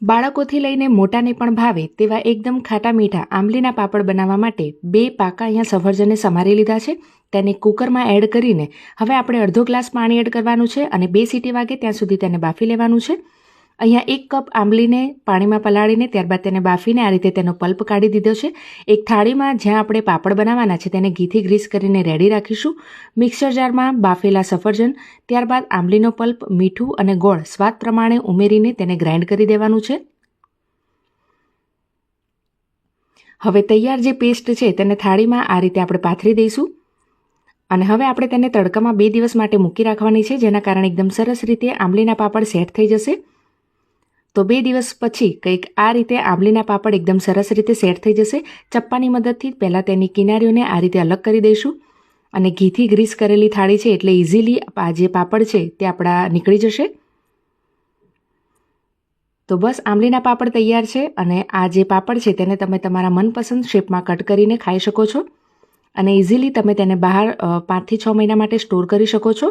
બાળકોથી લઈને મોટાને પણ ભાવે તેવા એકદમ ખાટા મીઠા આંબલીના પાપડ બનાવવા માટે બે પાકા અહીંયા સફરજનને સમારી લીધા છે. તેને કુકરમાં એડ કરીને હવે આપણે અડધો ગ્લાસ પાણી એડ કરવાનું છે અને બે સીટી વાગે ત્યાં સુધી તેને બાફી લેવાનું છે. અહીંયા એક કપ આંબલીને પાણીમાં પલાળીને ત્યારબાદ તેને બાફીને આ રીતે તેનો પલ્પ કાઢી દીધો છે. એક થાળીમાં જ્યાં આપણે પાપડ બનાવવાના છે તેને ઘીથી ગ્રીસ કરીને રેડી રાખીશું. મિક્સર જારમાં બાફેલા સફરજન, ત્યારબાદ આંબલીનો પલ્પ, મીઠું અને ગોળ સ્વાદ પ્રમાણે ઉમેરીને તેને ગ્રાઇન્ડ કરી દેવાનું છે. હવે તૈયાર જે પેસ્ટ છે તેને થાળીમાં આ રીતે આપણે પાથરી દઈશું. અને હવે આપણે તેને તડકામાં બે દિવસ માટે મૂકી રાખવાની છે, જેના કારણે એકદમ સરસ રીતે આંબલીના પાપડ સેટ થઈ જશે. તો બે દિવસ પછી કંઈક આ રીતે આંબલીના પાપડ એકદમ સરસ રીતે સેટ થઈ જશે. ચપ્પાની મદદથી પહેલાં તેની કિનારીઓને આ રીતે અલગ કરી દઈશું. અને ઘીથી ગ્રીસ કરેલી થાળી છે એટલે ઇઝીલી આ જે પાપડ છે તે આપણા નીકળી જશે. તો બસ આંબલીના પાપડ તૈયાર છે અને આ જે પાપડ છે તેને તમે તમારા મનપસંદ શેપમાં કટ કરીને ખાઈ શકો છો. અને ઇઝીલી તમે તેને બહાર પાંચથી છ મહિના માટે સ્ટોર કરી શકો છો.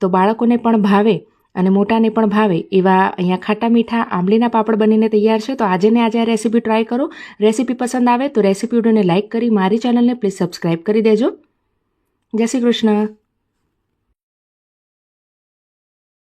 તો બાળકોને પણ ભાવે અને મોટાને પણ ભાવે એવા અહીંયા ખાટા મીઠા આંબલીના પાપડ બનીને તૈયાર છે. તો આજે ને આજે આ રેસીપી ટ્રાય કરો. રેસીપી પસંદ આવે તો રેસીપી વિડીયોને લાઇક કરી મારી ચેનલને પ્લીઝ સબસ્ક્રાઈબ કરી દેજો. જય શ્રી કૃષ્ણ.